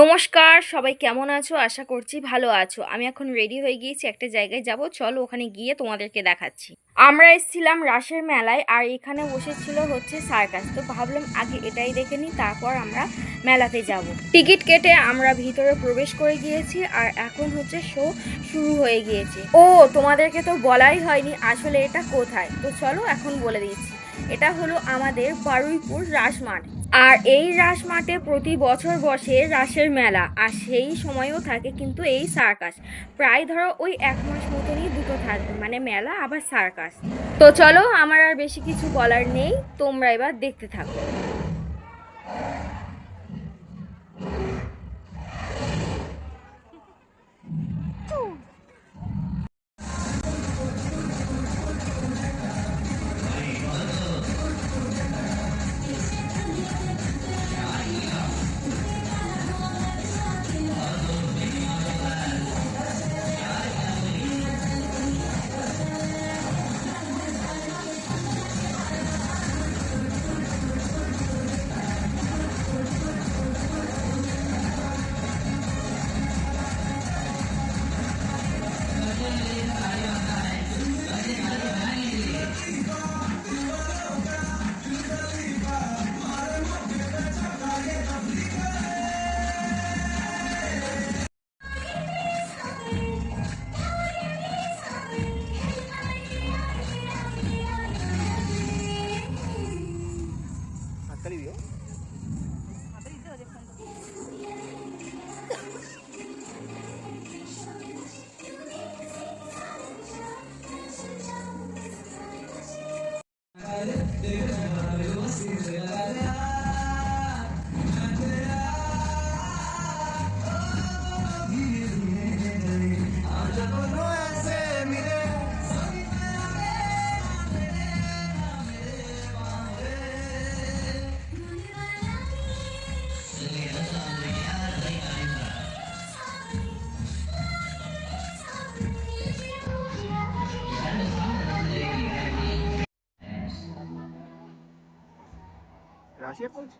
নমস্কার, সবাই কেমন আছো? আশা করছি ভালো আছো। আমি এখন রেডি হয়ে গিয়েছি একটা জায়গায় যাব। চলো ওখানে গিয়ে তোমাদেরকে দেখাচ্ছি। আমরা এসেছিলাম রাসের মেলায় আর এখানে বসেছিল হচ্ছে সার্কাস তো ভাবলাম আগে এটাই দেখে নিই, তারপর আমরা মেলাতে যাব। টিকিট কেটে আমরা ভিতরে প্রবেশ করে গিয়েছি আর এখন হচ্ছে শো শুরু হয়ে গিয়েছে। ও, তোমাদেরকে তো বলাই হয়নি আসলে এটা কোথায়? তো চলো এখন বলে দিচ্ছি। এটা হলো আমাদের বারুইপুর রাসমাঠ আর এই রাস মাঠে প্রতি বছর বসে রাসের মেলা, আর সেই সময়ও থাকে কিন্তু এই সার্কাস। প্রায় ধরো ওই এক মাস মতনই দুটো থাকবে মানে মেলা, আবার সার্কাস। তো চলো, আমার আর বেশি কিছু বলার নেই, তোমরা এবার দেখতে থাকো। 哪些风景？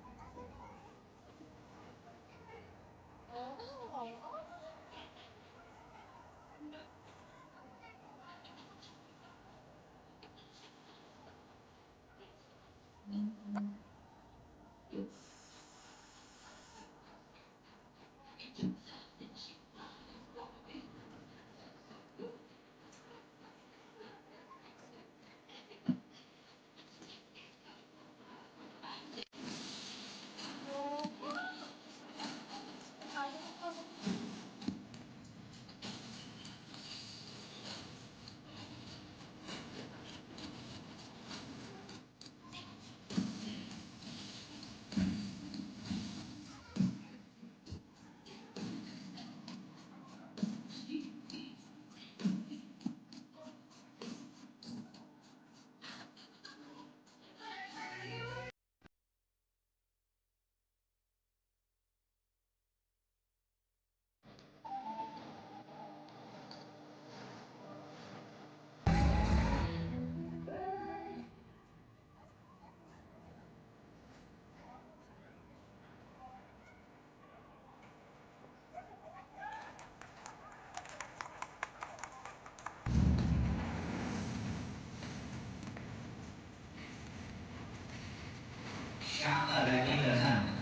Kakak.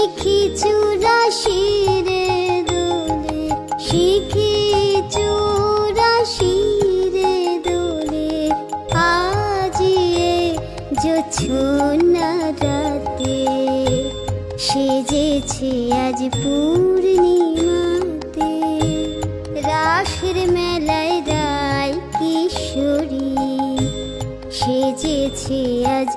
শিখি চুরাশিরে দোলে, শিখি চুরাশিরে দোলে। আজিয়ে জোছনা রাতে সেজেছে আজ পুরে পূর্ণিমাতে। রাসের মেলায় রায় কিশোরী, সেজেছে আজ